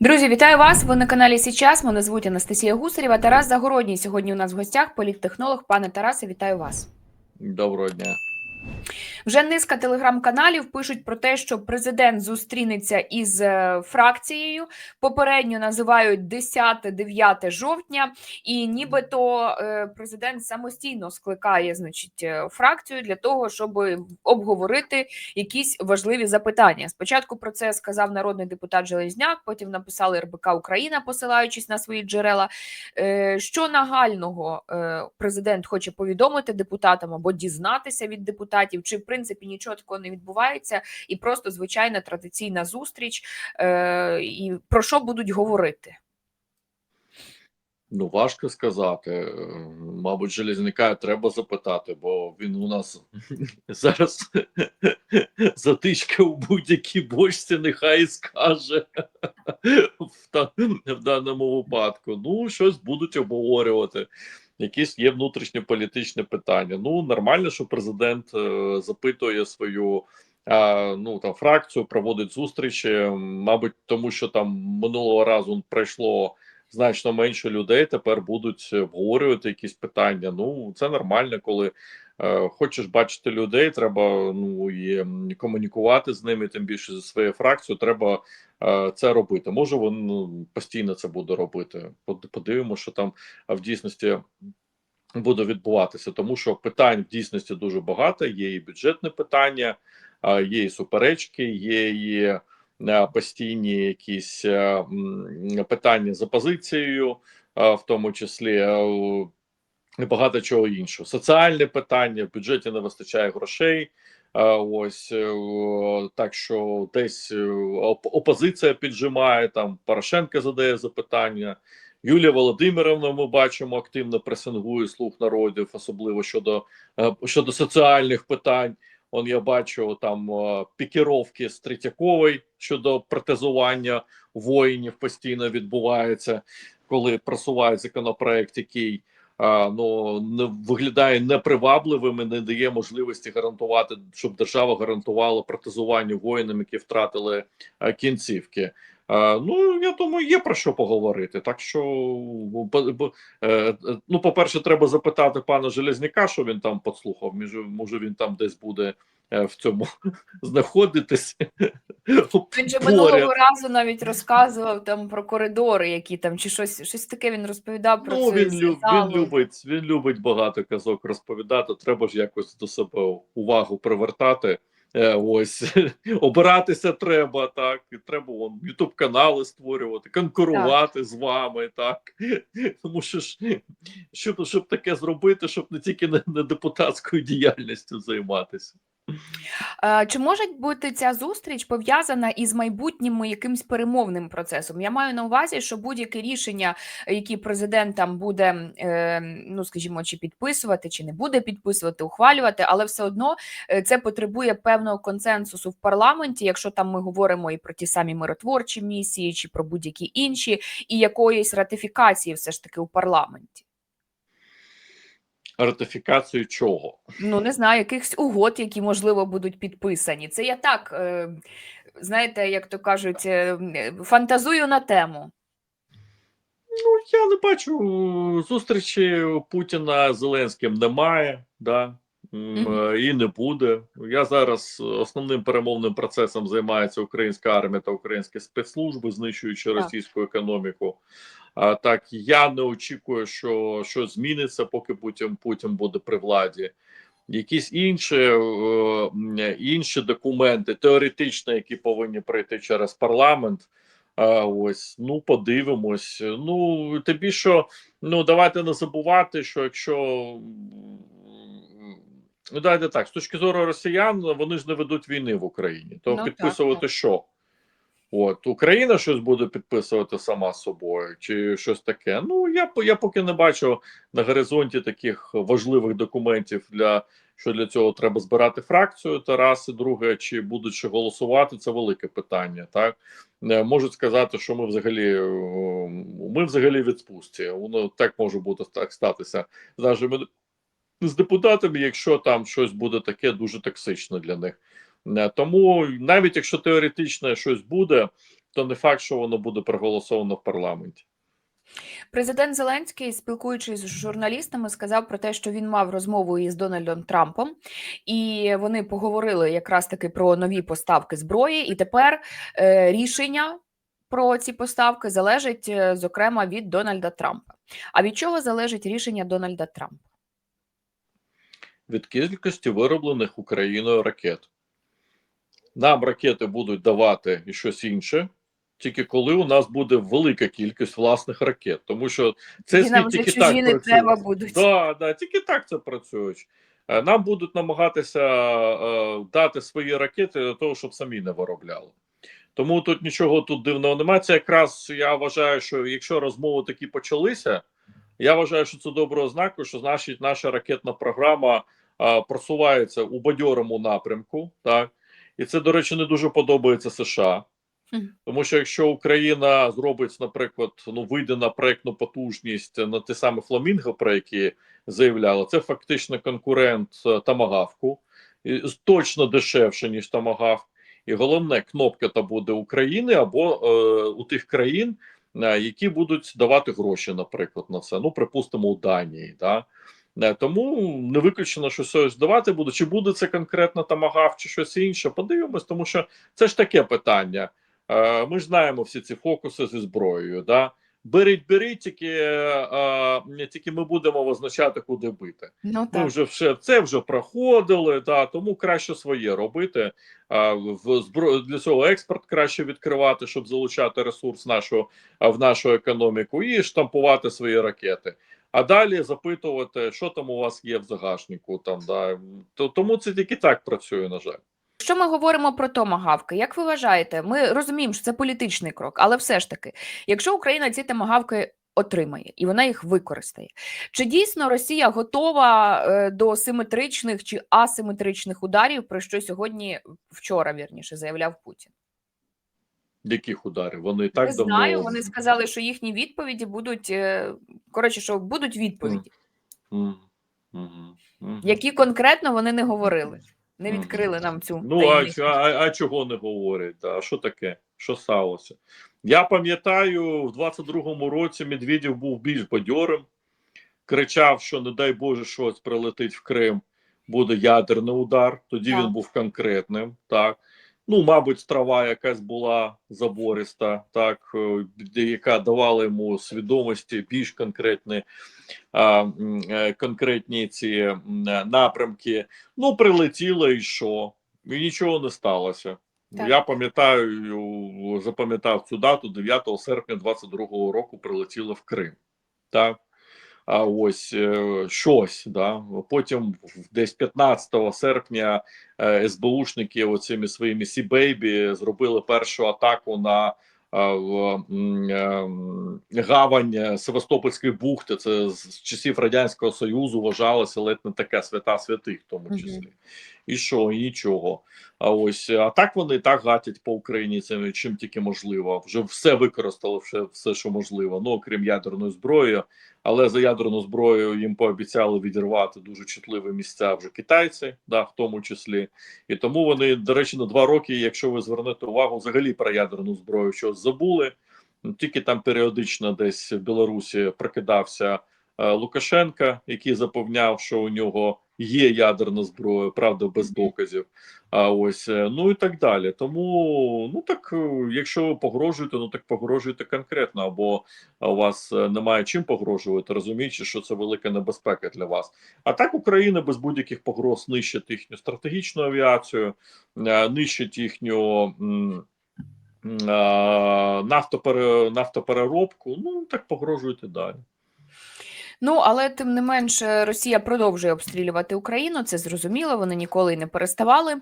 Друзі, вітаю вас! Ви на каналі Січас. Мене звуть Анастасія Гусарєва. Тарас Загородній сьогодні у нас в гостях. Політтехнолог. Пане Тарасе, вітаю вас. Доброго дня. Вже низка телеграм-каналів пишуть про те, що президент зустрінеться із е, фракцією. Попередньо називають 10-9 жовтня, і нібито е, президент самостійно скликає значить, е, фракцію для того, щоб обговорити якісь важливі запитання. Спочатку про це сказав народний депутат Железняк, потім написали РБК Україна, посилаючись на свої джерела. Що нагального президент хоче повідомити депутатам або дізнатися від депутатів, чи в принципі нічого такого не відбувається, і просто звичайна традиційна зустріч, е, і про що будуть говорити? Ну, важко сказати. Е, Мабуть, Железняка треба запитати, бо він у нас зараз затичка у будь-якій бочці, нехай скаже в даному випадку. Ну, щось будуть обговорювати. Якісь є внутрішньополітичні питання. Ну, нормально, що президент е, запитує свою ну там фракцію, проводить зустрічі. Мабуть, тому що там минулого разу пройшло значно менше людей. Тепер будуть обговорювати якісь питання. Ну це нормально, коли хочеш бачити людей, треба ну і комунікувати з ними, тим більше зі своєю фракцією. Треба е, це робити. Може, він ну, постійно це буде робити. Под- Подивимося, що там в дійсності. Буде відбуватися, тому що питань в дійсності дуже багато. Є і бюджетне питання, є і суперечки, є і е, постійні якісь е, питання за позицією, в тому числі е, і багато чого іншого. Соціальне питання в бюджеті не вистачає грошей. Ось е, так, що десь е, опозиція піджимає там. Порошенко задає запитання. Юлія Володимировна, ми бачимо, активно пресингує слух народів, особливо щодо е, щодо соціальних питань. Он я бачу там пікіровки з Третьякової щодо протезування воїнів постійно відбувається, коли просувають законопроект, який ну не виглядає непривабливим і не дає можливості гарантувати, щоб держава гарантувала протезування воїнам, які втратили кінцівки. Ну я думаю, є про що поговорити. Так що е, е, ну, по-перше, треба запитати пана Железняка, що він там подслухав. Може, він там десь буде в цьому знаходитись. Він же минулого разу навіть розказував там про коридори, які там чи щось, щось таке він розповідав про Ну, це. він, залу. він любить, він любить багато казок розповідати. Треба ж якось до себе увагу привертати. Е, ось обиратися треба, так і треба вон ютуб канали створювати, конкурувати з вами, так тому що ж щоб, щоб таке зробити, щоб не тільки не, не депутатською діяльністю займатися. Е, Чи може бути ця зустріч пов'язана із майбутнім якимсь перемовним процесом? Я маю на увазі, що будь-яке рішення, які президент там буде, е, ну скажімо, чи підписувати, чи не буде підписувати, ухвалювати, але все одно е, це потребує певного консенсусу в парламенті, якщо там ми говоримо і про ті самі миротворчі місії, чи про будь-які інші, і якоїсь ратифікації все ж таки у парламенті. Ратифікацію чого? Ну, не знаю, якихось угод, які можливо будуть підписані. Це я так, е, знаєте, як то кажуть, е, фантазую на тему. Ну, я не бачу зустрічі Путіна з Зеленським немає, да. е, і не буде. Я зараз основним перемовним процесом займається українська армія та українські спецслужби, знищуючи Так. російську економіку. А так я не очікую, що щось зміниться, поки Путін Путін буде при владі. Якісь інші, е, інші документи, теоретично, які повинні пройти через парламент. А, ось, ну подивимось. Ну, тим більше, ну давайте не забувати, що якщо ну давайте так, з точки зору росіян, вони ж не ведуть війни в Україні, то Ну, так, підписувати так. що? От Україна щось буде підписувати сама собою, чи щось таке. Ну я я поки не бачу на горизонті таких важливих документів для що для цього треба збирати фракцію. Та раз і друге, чи будуть ще голосувати, це велике питання. Так Е, можуть сказати, що ми взагалі е, ми взагалі відпустці. Воно так може бути так статися з нашими з депутатами, якщо там щось буде таке дуже токсичне для них. Е, Тому навіть якщо теоретично щось буде, то не факт, що воно буде проголосовано в парламенті. Президент Зеленський, спілкуючись з журналістами, сказав про те, що він мав розмову із Дональдом Трампом, і вони поговорили якраз таки про нові поставки зброї. І тепер е, рішення про ці поставки залежить, е, зокрема, від Дональда Трампа. А від чого залежить рішення Дональда Трампа? Від кількості вироблених Україною ракет. Нам ракети будуть давати і щось інше, тільки коли у нас буде велика кількість власних ракет. Тому що це І нам тільки так працює. треба будуть. Да, да, тільки так це працює. Е, Нам будуть намагатися е, дати свої ракети для того, щоб самі не виробляли. Тому тут нічого тут дивного немає. Це якраз я вважаю, що якщо розмови такі почалися, я вважаю, що це доброго ознаку, що значить наша ракетна програма е, просувається у бадьорому напрямку. Так і це, до речі, не дуже подобається США. Тому що якщо Україна зробить, наприклад, ну вийде на проектну потужність на те саме Фламінго, про які заявляли, це фактично конкурент е, Тамагавку, точно дешевше ніж Тамагавк. І головне, кнопка та буде України або е, у тих країн, е, які будуть давати гроші, наприклад, на це. Ну, припустимо, у Данії. Да? Е, Тому не виключено, що щось давати буде. Чи буде це конкретно Тамагавк, чи щось інше? Подивимось, тому що це ж таке питання. Е, Ми ж знаємо всі ці фокуси зі зброєю. Да? Беріть, беріть, тільки, е, тільки ми будемо визначати, куди бити. Ну Ми вже все це вже проходили, да, тому краще своє робити. В збро... для цього експорт краще відкривати, щоб залучати ресурс нашу, в нашу економіку, і штампувати свої ракети. А далі запитувати, що там у вас є в загашнику. Там да То- тому це тільки так працює, на жаль. Якщо ми говоримо про томагавки, як ви вважаєте, ми розуміємо, що це політичний крок, але все ж таки, якщо Україна ці томагавки отримає і вона їх використає, чи дійсно Росія готова е, до симетричних чи асиметричних ударів, про що сьогодні вчора вірніше заявляв Путін? Яких ударів? Вони і так Не давно знаю. Вони сказали, що їхні відповіді будуть е, коротше, що будуть відповіді, Мгм. Мгм. Мгм. які конкретно вони не говорили, не відкрили нам цю Ну, а, а, а чого не говорять? А що таке? Що сталося? Я пам'ятаю, в 22-му році Медведєв був більш бадьорим, кричав, що не дай Боже, щось прилетить в Крим, буде ядерний удар. Тоді Так. він був конкретним. Так. Ну, мабуть, трава якась була забориста, так, е, яка давала йому свідомості більш конкретні, е, конкретні ці е, напрямки. Ну, прилетіло і що? І нічого не сталося. Так. Я пам'ятаю, запам'ятав цю дату 9 серпня 22-го року прилетіло в Крим. Так. А ось е, щось, да. Потім десь 15 серпня е, СБУшники оцими своїми Сі-Бейбі зробили першу атаку на в, е, гавань Севастопольської бухти. Це з часів Радянського Союзу вважалося ледь не таке свята святих, в тому числі. І що, і нічого. А ось а так вони так гатять по Україні цим чим тільки можливо. Вже все використали, все, все, що можливо. Ну окрім ядерної зброї. Але за ядерну зброю їм пообіцяли відірвати дуже чутливі місця вже китайці, да, в тому числі. І тому вони, до речі, на два роки, якщо ви звернете увагу, взагалі про ядерну зброю щось забули. Тільки там періодично десь в Білорусі прокидався е, Лукашенка, який запевняв, що у нього є ядерна зброя, правда, без доказів. А ось е, ну і так далі. Тому ну так, е, якщо ви погрожуєте, ну так погрожуйте конкретно, або у вас е, немає чим погрожувати, розуміючи, що це велика небезпека для вас. А так Україна без будь-яких погроз нищить їхню стратегічну авіацію, нищить їхню. нафтопереробку, ну так погрожуйте далі. Ну, але тим не менше Росія продовжує обстрілювати Україну. Це зрозуміло. Вони ніколи не переставали,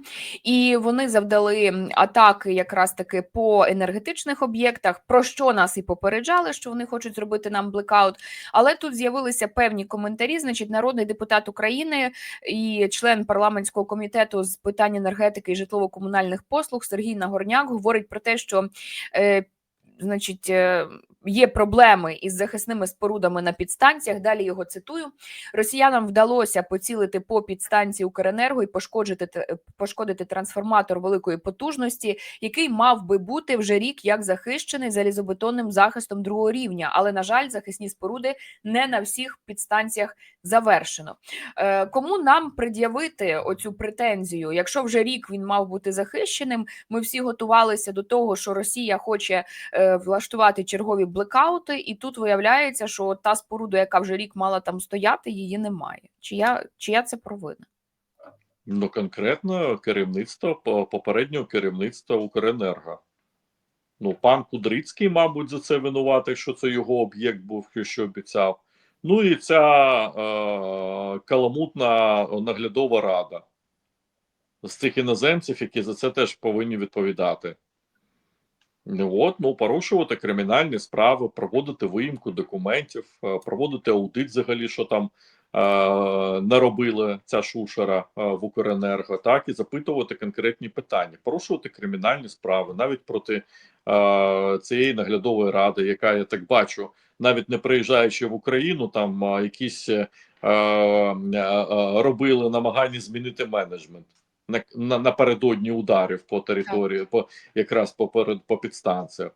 і вони завдали атаки якраз таки по енергетичних об'єктах. Про що нас і попереджали, що вони хочуть зробити нам блекаут. Але тут з'явилися певні коментарі. Значить, народний депутат України і член парламентського комітету з питань енергетики і житлово-комунальних послуг Сергій Нагорняк говорить про те, що. Е, Значить, е, є проблеми із захисними спорудами на підстанціях. Далі його цитую: Росіянам вдалося поцілити по підстанції Укренерго і пошкоджити т- пошкодити трансформатор великої потужності, який мав би бути вже рік як захищений залізобетонним захистом другого рівня. Але на жаль, захисні споруди не на всіх підстанціях завершено. Е, Кому нам пред'явити оцю претензію? Якщо вже рік він мав бути захищеним, ми всі готувалися до того, що Росія хоче е, влаштувати чергові блекаути, і тут виявляється, що та споруда, яка вже рік мала там стояти, її немає. Чия, чия це провина? Ну, конкретно керівництво попереднього керівництва Укренерго. Ну, пан Кудрицький, мабуть, за це винуватий, що це його об'єкт був, що обіцяв. Ну і ця е, каламутна наглядова рада з цих іноземців, які за це теж повинні відповідати. От, ну, порушувати кримінальні справи, проводити виїмку документів, е, проводити аудит взагалі, що там е, наробила ця шушера е, в Укренерго, так, і запитувати конкретні питання, порушувати кримінальні справи навіть проти е, цієї наглядової ради, яка, я так бачу, навіть не приїжджаючи в Україну, там е, якісь е, е, робили намагання змінити менеджмент на, на, напередодні ударів по території, по якраз по, перед- по підстанціях.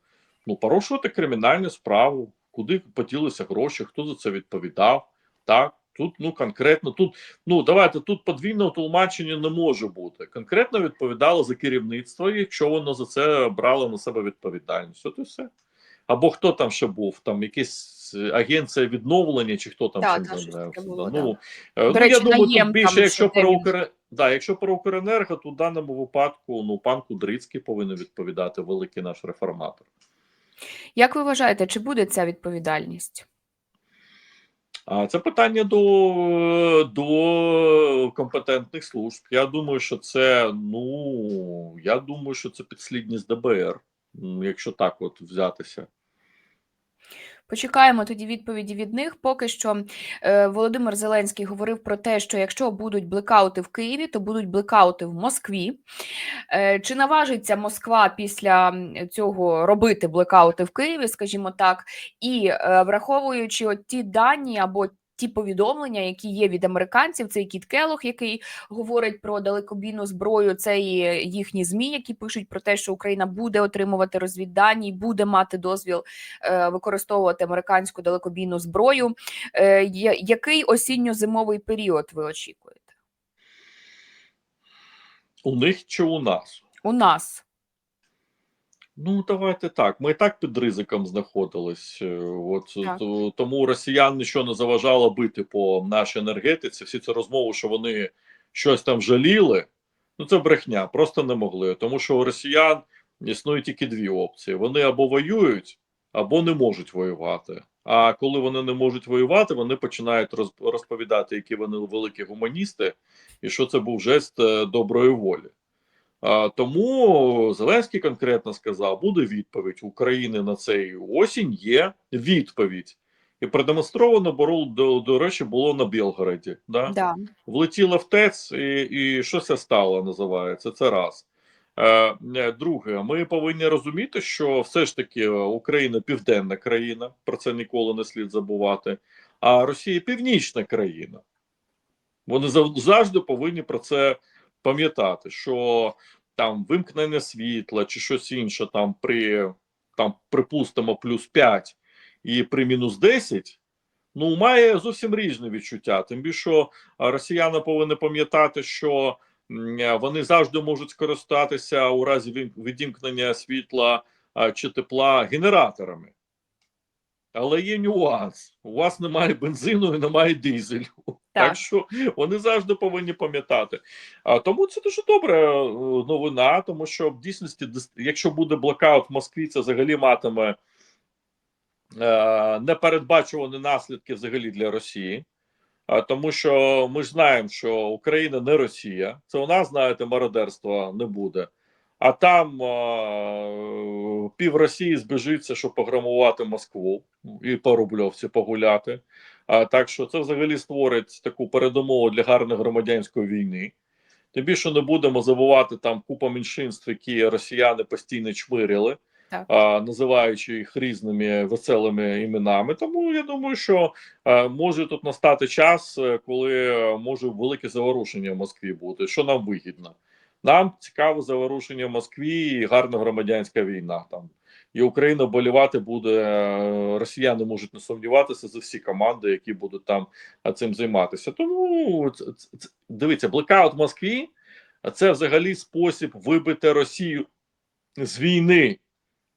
Ну, порушувати кримінальну справу, куди поділися гроші, хто за це відповідав. Так, тут ну конкретно тут, ну давайте тут подвійного тлумачення не може бути. Конкретно відповідало за керівництво, якщо воно за це брало на себе відповідальність. От і все. Або хто там ще був, там якась е, агенція відновлення, чи хто там Так, так, таке займався. було, ну, да. е, ну, речі, я думаю, тут більше, якщо про він. Да, якщо про Укренерго, то в даному випадку ну пан Кудрицький повинен відповідати, великий наш реформатор. Як ви вважаєте, чи буде ця відповідальність? А це питання до, до компетентних служб. Я думаю, що це ну я думаю, що це підслідність ДБР, якщо так от взятися. Почекаємо тоді відповіді від них. Поки що е, Володимир Зеленський говорив про те, що якщо будуть блекаути в Києві, то будуть блекаути в Москві. Е, чи наважиться Москва після цього робити блекаути в Києві, скажімо так, і е, враховуючи от ті дані або ті повідомлення, які є від американців, цей Кіт Келох, який говорить про далекобійну зброю, це і їхні змі, які пишуть про те, що Україна буде отримувати розвіддані, буде мати дозвіл е, використовувати американську далекобійну зброю. Е, який осінньо-зимовий період ви очікуєте? У них чи у нас? У нас Ну, давайте так. Ми і так під ризиком знаходились. Е, От Так. тому росіян нічого не заважало бити по нашій енергетиці. Всі ці розмови, що вони щось там жаліли. Ну, це брехня, просто не могли. Тому що у росіян існують тільки дві опції: вони або воюють, або не можуть воювати. А коли вони не можуть воювати, вони починають роз- розповідати, які вони великі гуманісти, і що це був жест е, доброї волі. Тому Зеленський конкретно сказав: буде відповідь України на цей осінь. Є відповідь, і продемонстровано було, до, до речі, було на Білгороді. Да? да. Влетіло в ТЕЦ, і, і що це стало, називається. Це раз. Е, е, Друге, ми повинні розуміти, що все ж таки Україна південна країна, про це ніколи не слід забувати. А Росія північна країна. Вони зав- завжди повинні про це пам'ятати, що там вимкнення світла чи щось інше, там при там, припустимо, плюс 5 і при мінус 10, ну має зовсім різне відчуття. Тим більше росіяни повинні пам'ятати, що вони завжди можуть скористатися у разі відімкнення світла чи тепла генераторами. Але є нюанс: у вас немає бензину і немає дизелю. Так. Так. що вони завжди повинні пам'ятати. А тому це дуже добра е, новина, тому що в дійсності, якщо буде блокаут в Москві, це взагалі матиме е, непередбачувані наслідки взагалі для Росії. А, тому що ми ж знаємо, що Україна не Росія. Це у нас, знаєте, мародерства не буде. А там е, пів Росії збіжиться, щоб пограмувати Москву і по Рубльовці погуляти. А, так що це взагалі створить таку передумову для гарної громадянської війни. Тим більше не будемо забувати там купа меншинств, які росіяни постійно чмирили. Так. а, називаючи їх різними веселими іменами. Тому я думаю, що е, може тут настати час, е, коли е, може велике заворушення в Москві бути, що нам вигідно. Нам цікаво заворушення в Москві і гарна громадянська війна там. І Україна болівати буде, е, росіяни можуть не сумніватися за всі команди, які будуть там е, цим займатися. Тому ц- дивіться, блекаут в Москві це взагалі спосіб вибити Росію з війни.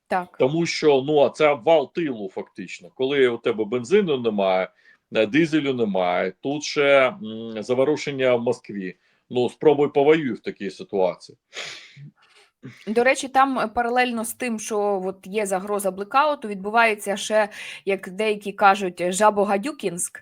Так. Тому що ну а це обвал тилу, фактично, коли у тебе бензину немає, е, дизелю немає. Тут ще заворушення в Москві. Ну спробуй повоюй в такій ситуації. До речі, там е, паралельно з тим, що от є загроза блекауту, відбувається ще, як деякі кажуть, жабогадюкінськ.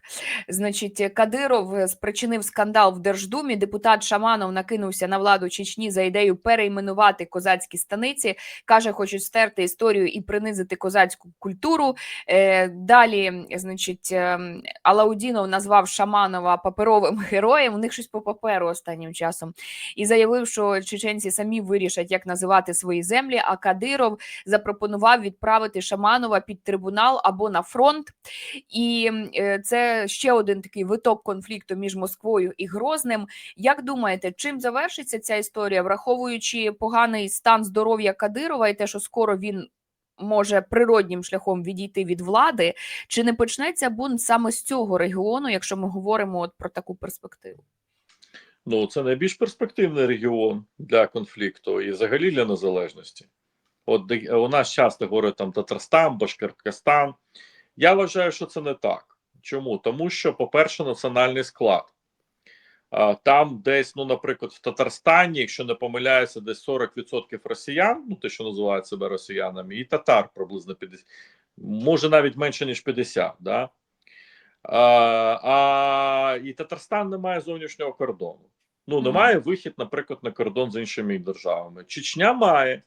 Значить, Кадиров е, спричинив скандал в Держдумі. Депутат Шаманов накинувся на владу Чечні за ідею перейменувати козацькі станиці. каже, хочуть стерти історію і принизити козацьку культуру. Е, далі, значить, ем, Алаудінов назвав Шаманова паперовим героєм. У них щось по паперу останнім часом і заявив, що чеченці самі вирішать, як називати свої землі. А Кадиров запропонував відправити Шаманова під трибунал або на фронт. І е, це ще один такий виток конфлікту між Москвою і Грозним. Як думаєте, чим завершиться ця історія, враховуючи поганий стан здоров'я Кадирова і те, що скоро він може природнім шляхом відійти від влади, чи не почнеться бунт саме з цього регіону, якщо ми говоримо от про таку перспективу? Ну це найбільш перспективний регіон для конфлікту і взагалі для незалежності. От у нас часто говорять там Татарстан, Башкиркестан. Я вважаю, що це не так. Чому? Тому що, по-перше, національний склад. Там десь, ну, наприклад, в Татарстані, якщо не помиляюся, десь 40% росіян, ну те, що називають себе росіянами, і татар приблизно 50, може навіть менше, ніж 50, да? А, а і Татарстан не має зовнішнього кордону. Ну, немає вихід, наприклад, на кордон з іншими державами. Чечня має.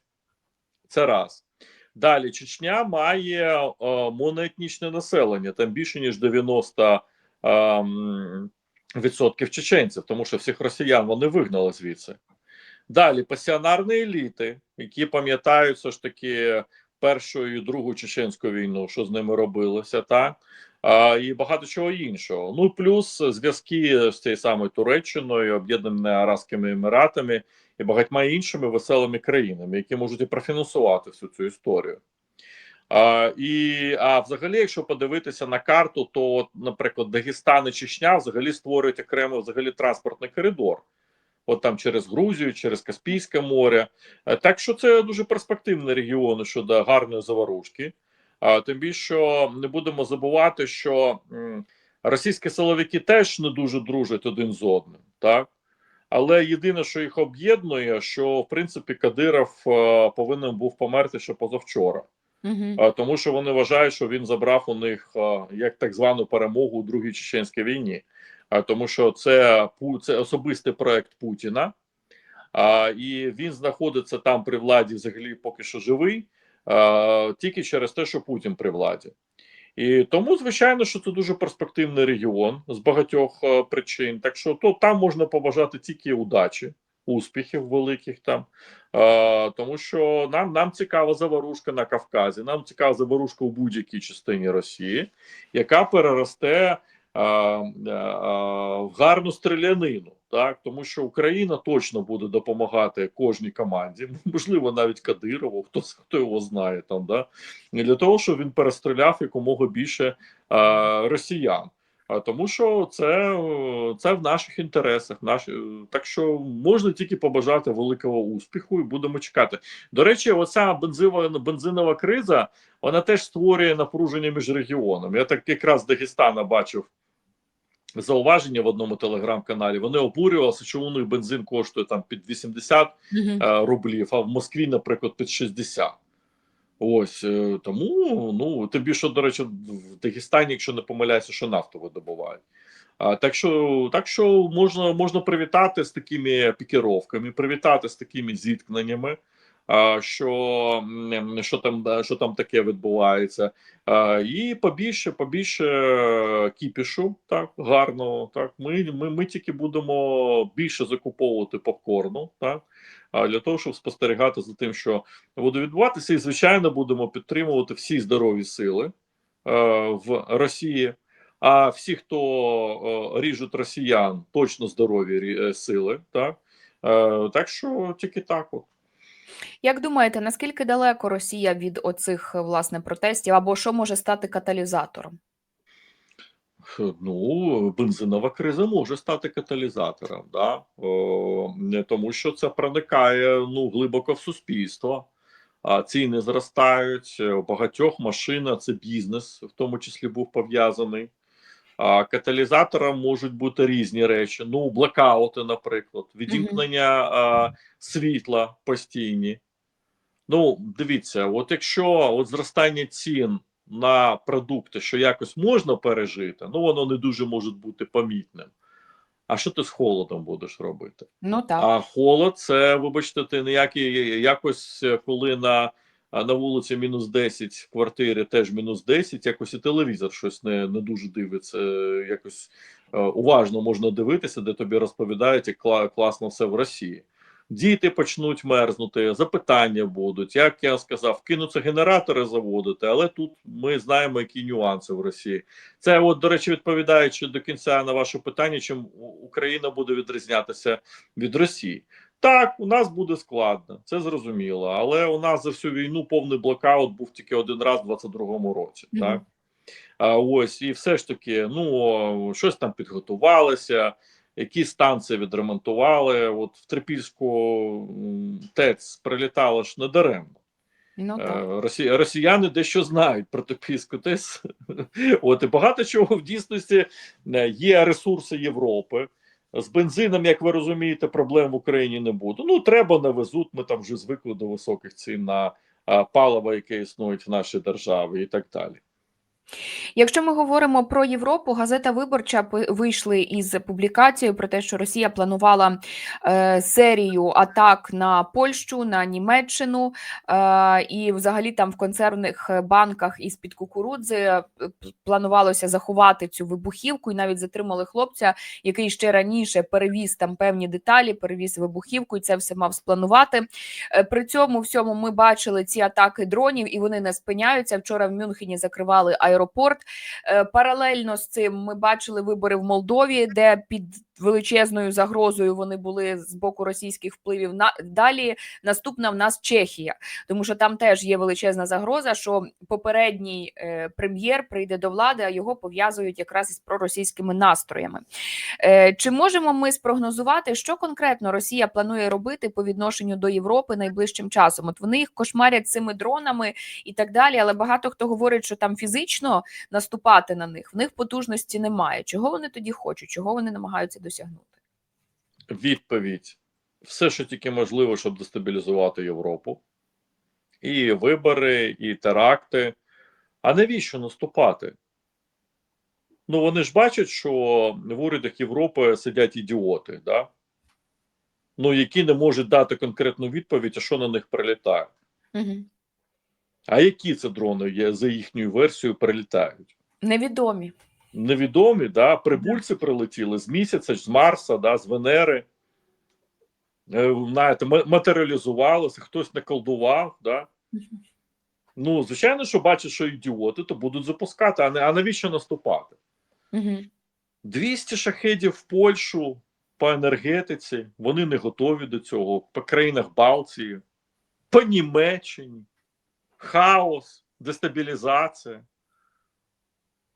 Це раз. Далі Чечня має е, моноетнічне населення, там більше ніж 90 е, відсотків чеченців, тому що всіх росіян вони вигнали звідси. Далі пасіонарні еліти, які пам'ятають все ж таки першу і другу чеченську війну, що з ними робилося, так а, і багато чого іншого. Ну плюс зв'язки з цією самою Туреччиною, Об'єднаними Арабськими Еміратами і багатьма іншими веселими країнами, які можуть і профінансувати всю цю історію. А, і а взагалі, якщо подивитися на карту, то, наприклад, Дагестан і Чечня взагалі створюють окремий взагалі транспортний коридор. От там через Грузію, через Каспійське море. Е, Так що це дуже перспективні регіони щодо гарної заварушки. А тим більше що не будемо забувати, що російські силовики теж не дуже дружать один з одним, так але єдине, що їх об'єднує, що в принципі Кадиров е, повинен був померти ще позавчора. Угу. Тому що вони вважають, що він забрав у них як так звану перемогу у другій чеченській війні, тому що це це особистий проект Путіна, і він знаходиться там при владі, взагалі поки що живий, тільки через те, що Путін при владі. І тому, звичайно, що це дуже перспективний регіон з багатьох е, причин. Так що то там можна побажати тільки удачі, успіхів великих там. Е, тому що нам, нам цікава заворушка на Кавказі, нам цікава заворушка у будь-якій частині Росії, яка переросте е, е, в гарну стрілянину. Так, тому що Україна точно буде допомагати кожній команді, можливо, навіть Кадирову, хто хто його знає там, да для того, щоб він перестріляв якомога більше е, росіян. А тому, що це, це в наших інтересах. Наші, е, так що можна тільки побажати великого успіху, і будемо чекати. До речі, оця бензинова бензинова криза вона теж створює напруження між регіонами. Я так якраз Дагестана бачив зауваження в одному телеграм-каналі. Вони обурювалися, що у них бензин коштує там під 80 Угу. е, рублів, а в Москві, наприклад, під 60. Ось е, тому, ну тим більше, до речі, в Дагестані, якщо не помиляюся, що нафту видобувають. А, так що так що можна можна привітати з такими пікіровками, привітати з такими зіткненнями, що, що, там, що там таке відбувається. І побільше, побільше кіпішу, так, гарного. Так, ми, ми, ми тільки будемо більше закуповувати попкорну, так. для того, щоб спостерігати за тим, що буде відбуватися, і звичайно будемо підтримувати всі здорові сили в Росії. А всі, хто ріжуть росіян, точно здорові е, сили, так е, так що тільки так. От. Як думаєте, наскільки далеко Росія від оцих власне протестів, або що може стати каталізатором? Ну, бензинова криза може стати каталізатором, да? О, тому що це проникає ну, глибоко в суспільство. А ціни зростають. У багатьох машина це бізнес, в тому числі був пов'язаний. А каталізатором можуть бути різні речі. Ну, блокаути, наприклад, відімкнення а, світла постійні. Ну, дивіться, от якщо от зростання цін на продукти, що якось можна пережити, ну воно не дуже може бути помітним. А що ти з холодом будеш робити? Ну так. А холод це, вибачте, ти ніякий якось, коли на, а, на вулиці мінус 10, в квартирі теж мінус 10, якось і телевізор щось не, не дуже дивиться. е, Якось е, уважно можна дивитися, де тобі розповідають, як кла- класно все в Росії. Діти почнуть мерзнути, запитання будуть. Як я сказав, кинуться генератори заводити, але тут ми знаємо, які нюанси в Росії. Це, от, до речі, відповідаючи до кінця на ваше питання, чим Україна буде відрізнятися від Росії. Так, у нас буде складно, це зрозуміло. Але у нас за всю війну повний блокаут був тільки один раз в 22-му році. Мгм. Так а ось і все ж таки, ну щось там підготувалося, які станції відремонтували. От в Трипільську ТЕЦ прилітало ж не даремно. Ну так. Е, Росі... Росіяни дещо знають про Трипільську ТЕЦ. От і багато чого в дійсності е, є ресурси Європи. З бензином, як ви розумієте, проблем в Україні не буде. Ну треба навезуть. Ми там вже звикли до високих цін на паливо, яке існують в нашій державі, і так далі. Якщо ми говоримо про Європу, газета Виборча вийшли із публікацією про те, що Росія планувала е, серію атак на Польщу, на Німеччину, е, і взагалі там в консервних банках із під кукурудзи е, планувалося заховати цю вибухівку, і навіть затримали хлопця, який ще раніше перевіз там певні деталі, перевіз вибухівку, і це все мав спланувати. При цьому всьому ми бачили ці атаки дронів, і вони не спиняються. Вчора в Мюнхені закривали аеропорт. Е, Паралельно з цим ми бачили вибори в Молдові, де під величезною загрозою вони були з боку російських впливів. На далі наступна в нас Чехія, тому що там теж є величезна загроза, що попередній е, прем'єр прийде до влади, а його пов'язують якраз із проросійськими настроями. Е, Чи можемо ми спрогнозувати, що конкретно Росія планує робити по відношенню до Європи найближчим часом? От вони їх кошмарять цими дронами і так далі, але багато хто говорить, що там фізично наступати на них в них потужності немає. Чого вони тоді хочуть? Чого вони намагаються досягнути? Відповідь: все, що тільки можливо, щоб дестабілізувати Європу. І вибори, і теракти. А навіщо наступати? Ну, вони ж бачать, що в урядах Європи сидять ідіоти, да? ну, які не можуть дати конкретну відповідь, а що на них прилітає. Угу. А які це дрони є за їхньою версією прилітають? Невідомі. Невідомі, да? прибульці прилетіли з місяця, з Марса, да? з Венери. Е, Знаєте, матеріалізувалося, хтось наколдував. Да? Ну, звичайно, що бачать, що ідіоти, то будуть запускати, а, не, а навіщо наступати? Угу. 200 шахедів в Польщу по енергетиці, вони не готові до цього. По країнах Балтії, по Німеччині, хаос, дестабілізація.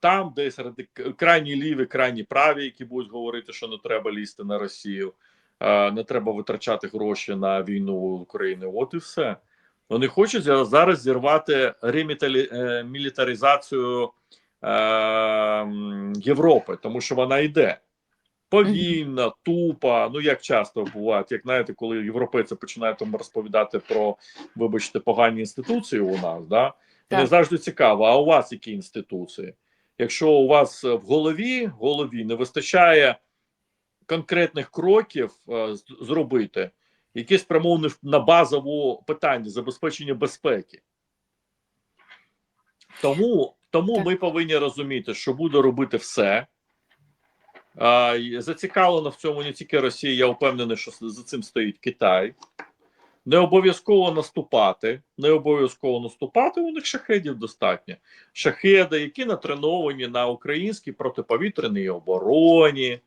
Там десь радик- крайні ліві, крайні праві, які будуть говорити, що не треба лізти на Росію, е, не треба витрачати гроші на війну в Україні. От і все. Вони хочуть зараз зірвати ремілітаризацію е, Європи, тому що вона йде повільно, тупо. Ну як часто буває, як знаєте, коли європейці починають там розповідати про, вибачте, погані інституції у нас, да Так. завжди цікаво. А у вас які інституції? Якщо у вас в голові голові не вистачає конкретних кроків е, зробити, які спрямовані на базову питання забезпечення безпеки. Тому, тому ми повинні розуміти, що буде робити все. Зацікавлена в цьому не тільки Росія, я впевнений, що за цим стоїть Китай. Не обов'язково наступати, не обов'язково наступати. У них шахедів достатньо. Шахеди, які натреновані на українській протиповітряній обороні,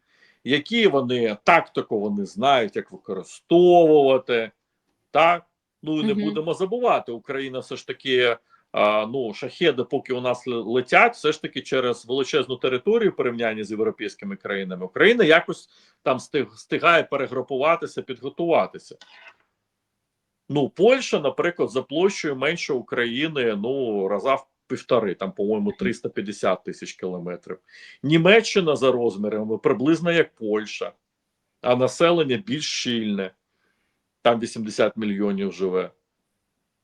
які вони тактику вони знають, як використовувати. Так, ну і не Мгм. будемо забувати, Україна все ж таки. А, ну, шахеди, поки у нас летять, все ж таки через величезну територію в порівнянні з європейськими країнами. Україна якось там стиг, стигає перегрупуватися, підготуватися. Ну, Польща, наприклад, за площею менше України, ну, раза в півтори, там, по-моєму, 350 тисяч кілометрів. Німеччина за розмірами приблизно як Польща, а населення більш щільне, там 80 мільйонів живе.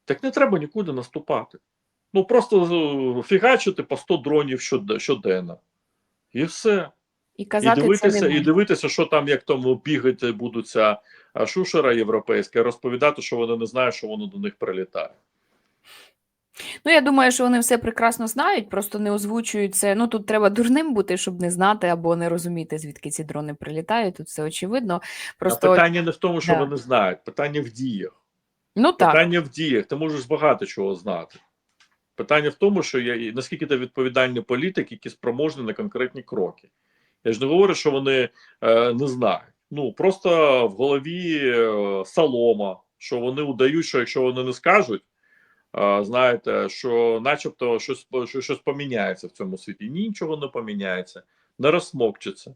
Так не треба нікуди наступати. Ну, просто фігачити по 100 дронів щод- щоденно. І все. І І казати це дивитися, не і дивитися, що там, як тому бігати будуть ця а, шушера європейська, розповідати, що вони не знають, що воно до них прилітає. Ну, я думаю, що вони все прекрасно знають, просто не озвучують це. Ну тут треба дурним бути, щоб не знати або не розуміти, звідки ці дрони прилітають. Тут все очевидно. Просто А питання не в тому, що Да. вони знають, питання в діях. ну так. Питання в діях. Ти можеш багато чого знати. Питання в тому, що я наскільки ти відповідальний політик, який спроможний на конкретні кроки. Я ж не говорю, що вони е, не знають. Ну просто в голові е, солома, що вони удають, що якщо вони не скажуть, е, знаєте, що начебто щось, що, щось поміняється в цьому світі. Нічого не поміняється, не розсмокчеться.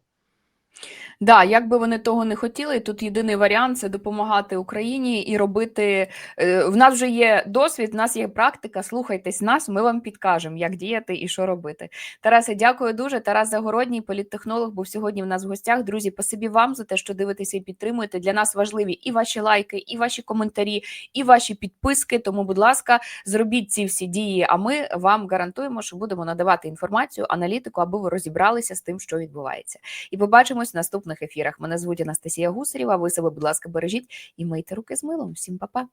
Да, як би вони того не хотіли, тут єдиний варіант це допомагати Україні і робити. е, В нас вже є досвід, в нас є практика. Слухайтесь нас, ми вам підкажемо, як діяти і що робити. Тарасе, дякую дуже. Тарас Загородній, політтехнолог, був сьогодні в нас в гостях. Друзі, спасибі вам за те, що дивитеся і підтримуєте. Для нас важливі і ваші лайки, і ваші коментарі, і ваші підписки. Тому, будь ласка, зробіть ці всі дії. А ми вам гарантуємо, що будемо надавати інформацію, аналітику, аби ви розібралися з тим, що відбувається. І побачимось в наступних ефірах. Мене звуть Анастасія Гусарєва. Ви себе, будь ласка, бережіть і мийте руки з милом. Всім па-па.